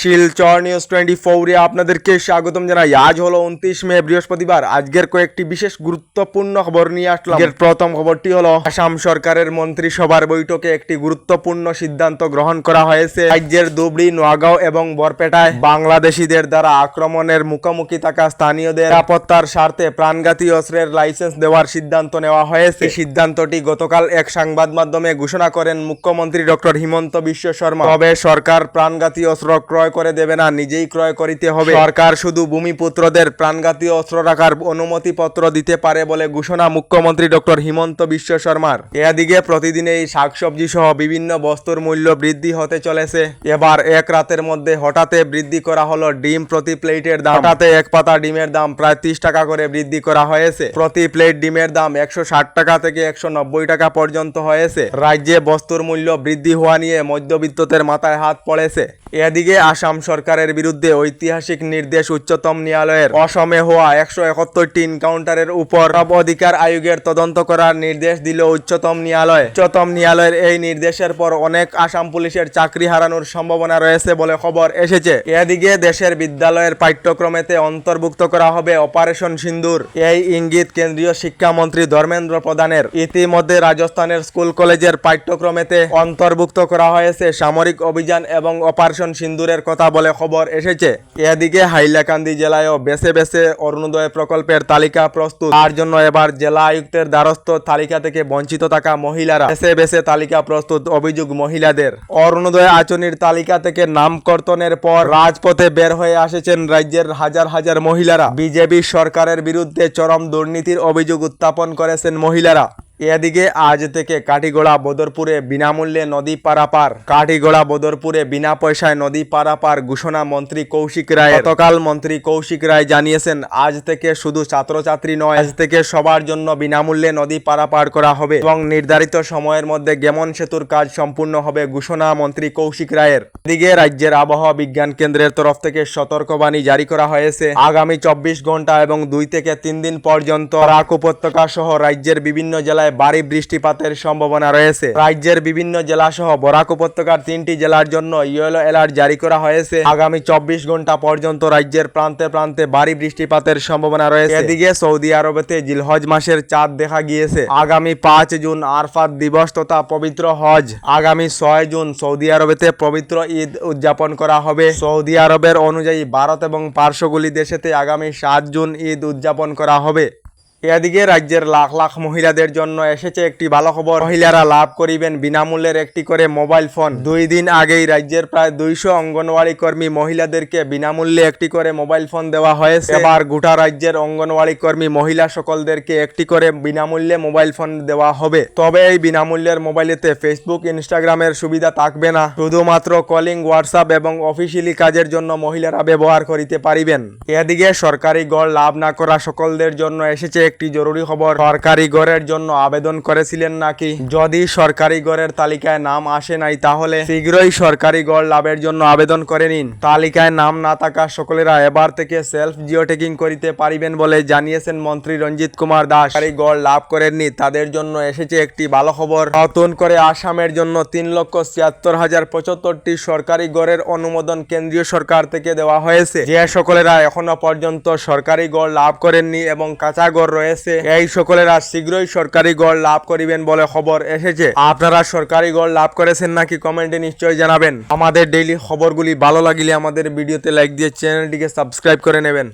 Silchar news twenty ফোরে আপনাদেরকে স্বাগতম জানাই। আজ হলো উনত্রিশ মে, বৃহস্পতিবার। আজকের কয়েকটি বিশেষ গুরুত্বপূর্ণ খবর নিয়ে আসলাম। আজকের প্রথম খবরটি হলো, আসাম সরকারের মন্ত্রিসভার বৈঠকে একটি গুরুত্বপূর্ণ সিদ্ধান্ত গ্রহণ করা হয়েছে। রাজ্যের ধুবড়ি, নোয়াগাঁও এবং বরপেটায় বাংলাদেশিদের দ্বারা আক্রমণের মুখোমুখি থাকা স্থানীয়দের নিরাপত্তার স্বার্থে প্রাণঘাতী অস্ত্রের লাইসেন্স দেওয়ার সিদ্ধান্ত নেওয়া হয়েছে। সিদ্ধান্তটি গতকাল এক সংবাদ মাধ্যমে ঘোষণা করেন মুখ্যমন্ত্রী ডক্টর হিমন্ত বিশ্ব শর্মা। তবে সরকার প্রাণঘাতী অস্ত্র ক্রয় করে দেবে না, নিজেই ক্রয় করিতে হবে। সরকার শুধু ভূমিপুত্রদের প্রাণঘাতী অস্ত্র রাখার অনুমতি পত্র দিতে পারে বলে ঘোষণা মুখ্যমন্ত্রী ডক্টর হিমন্ত বিশ্ব শর্মার। এদিকে প্রতিদিন এই শাকসবজি সহ বিভিন্ন বস্তুর মূল্য বৃদ্ধি হতে চলেছে। এবার এক রাতের মধ্যে হঠাৎ বৃদ্ধি করা হলো ডিম প্রতি প্লেটের দাম। হঠাৎ এক পাতা ডিমের দাম প্রায় ত্রিশ টাকা করে বৃদ্ধি করা হয়েছে। প্রতি প্লেট ডিমের দাম একশো ষাট টাকা থেকে একশো নব্বই টাকা পর্যন্ত হয়েছে। রাজ্যে বস্তুর মূল্য বৃদ্ধি হওয়া নিয়ে মধ্যবিত্তদের মাথায় হাত পড়েছে। এদিকে আসাম সরকারের বিরুদ্ধে ঐতিহাসিক নির্দেশ উচ্চতম ন্যায়ালয়ের। অসমে হওয়া একশো একাত্তরটি এনকাউন্টারের উপর সব অধিকার আয়োগের তদন্ত করার নির্দেশ দিল উচ্চতম ন্যায়ালয়। উচ্চতম ন্যায়ালয়ের এই নির্দেশের পর অনেক আসাম পুলিশের চাকরি হারানোর সম্ভাবনা রয়েছে বলে খবর এসেছে। এদিকে দেশের বিদ্যালয়ের পাঠ্যক্রমেতে অন্তর্ভুক্ত করা হবে অপারেশন সিন্দুর। এই ইঙ্গিত কেন্দ্রীয় শিক্ষামন্ত্রী ধর্মেন্দ্র প্রধানের। ইতিমধ্যে রাজস্থানের স্কুল কলেজের পাঠ্যক্রমেতে অন্তর্ভুক্ত করা হয়েছে সামরিক অভিযান এবং অপারেশন সিন্দুরের কথা বলে খবর এসেছে। এদিকে হাইলাকান্দি জেলায়ও বেছে বেছে অরুণোদয় প্রকল্পের তালিকা প্রস্তুত তার জন্য এবার জেলা আয়ুক্তের দ্বারস্থ তালিকা থেকে বঞ্চিত থাকা মহিলারা বেছে বেছে তালিকা প্রস্তুত অভিযোগ মহিলাদের। অরুণোদয় আচনির তালিকা থেকে নাম কর্তনের পর রাজপথে বের হয়ে আসেছেন রাজ্যের হাজার হাজার মহিলারা। বিজেপি সরকারের বিরুদ্ধে চরম দুর্নীতির অভিযোগ উত্থাপন করেছেন মহিলারা। এদিকে আজ থেকে কাঠিগোড়া বদরপুরে বিনামূল্যে নদী পারাপার। কাঠিগোড়া বদরপুরে বিনা পয়সায় নদী পারাপার ঘোষণা মন্ত্রী কৌশিক রায় গতকাল মন্ত্রী কৌশিক রায় জানিয়েছেন, আজ থেকে শুধু ছাত্রছাত্রী নয়, আজ থেকে সবার জন্য বিনামূল্যে নদী পারাপার করা হবে এবং নির্ধারিত সময়ের মধ্যে গেমন সেতুর কাজ সম্পূর্ণ হবে ঘোষণা মন্ত্রী কৌশিক রায়ের। এদিকে রাজ্যের আবহাওয়া বিজ্ঞান কেন্দ্রের তরফ থেকে সতর্কবাণী জারি করা হয়েছে। আগামী চব্বিশ ঘণ্টা এবং দুই থেকে তিন দিন পর্যন্ত রাক উপত্যকা সহ রাজ্যের বিভিন্ন জেলায় ভারী বৃষ্টিপাতের সম্ভাবনা রয়েছে। রাজ্যের বিভিন্ন জেলা সহ বরাক উপত্যকার তিনটি জেলার জন্য ইয়েলো অ্যালার্ট জারি করা হয়েছে। আগামী চব্বিশ ঘণ্টা পর্যন্ত রাজ্যের প্রান্তে প্রান্তে ভারী বৃষ্টিপাতের সম্ভাবনা রয়েছে। এদিকে সৌদি আরবেতে জিলহজ মাসের চাঁদ দেখা গিয়েছে। আগামী পাঁচ জুন আরফাত দিবস তথা পবিত্র হজ। আগামী ছয় জুন সৌদি আরবেতে পবিত্র ঈদ উদযাপন করা হবে। সৌদি আরবের অনুযায়ী ভারত এবং পার্শ্বগুলি দেশেতে আগামী সাত জুন ঈদ উদযাপন করা হবে। এদিকে রাজ্যের লাখ লাখ মহিলাদের জন্য এসেছে একটি ভালো খবর। মহিলারা লাভ করিবেন বিনামূল্যের একটি করে মোবাইল ফোন। দুই দিন আগেই রাজ্যের প্রায় দুইশো অঙ্গনওয়াড়ি কর্মী মহিলাদেরকে বিনামূল্যে একটি করে মোবাইল ফোন দেওয়া হয়েছে। এবার গোটা রাজ্যের অঙ্গনওয়াড়ি কর্মী মহিলা সকলদেরকে একটি করে বিনামূল্যে মোবাইল ফোন দেওয়া হবে। তবে এই বিনামূল্যের মোবাইলেতে ফেসবুক, ইনস্টাগ্রামের সুবিধা থাকবে না। শুধুমাত্র কলিং, হোয়াটসঅ্যাপ এবং অফিসিয়ালি কাজের জন্য মহিলারা ব্যবহার করিতে পারিবেন। এদিকে সরকারি গড় লাভ না করা সকলদের জন্য এসেছে একটি জরুরি খবর। সরকারি গড়ের জন্য আবেদন করেছিলেন নাকি? যদি সরকারি গড়ের তালিকায় নাম আসে নাই, তাহলে শীঘ্রই সরকারি গড় লাভের জন্য আবেদন করে নিন। তালিকায় নাম না থাকা সকলেরা এবার থেকে সেলফ জিও টেকিং করিতে পারিবেন বলে জানিয়েছেন মন্ত্রী রঞ্জিত কুমার দাস। সরকারি গড় লাভ করেননি, তাদের জন্য এসেছে একটি ভালো খবর। নতুন করে আসামের জন্য তিন লক্ষ ছিয়াত্তর হাজার পঁচাত্তরটি সরকারি গড়ের অনুমোদন কেন্দ্রীয় সরকার থেকে দেওয়া হয়েছে। যে সকলেরা এখনও পর্যন্ত সরকারি গড় লাভ করেননি এবং কাঁচা গড় রয়েছে। এই সকলেরা শীঘ্রই সরকারি গড় লাভ করিবেন বলে খবর এসেছে। আপনারা সরকারি গড় লাভ করেছেন নাকি কমেন্টে নিশ্চয়ই জানাবেন। আমাদের ডেইলি খবরগুলি ভালো লাগিলে আমাদের ভিডিওতে লাইক দিয়ে চ্যানেলটিকে সাবস্ক্রাইব করে নেবেন।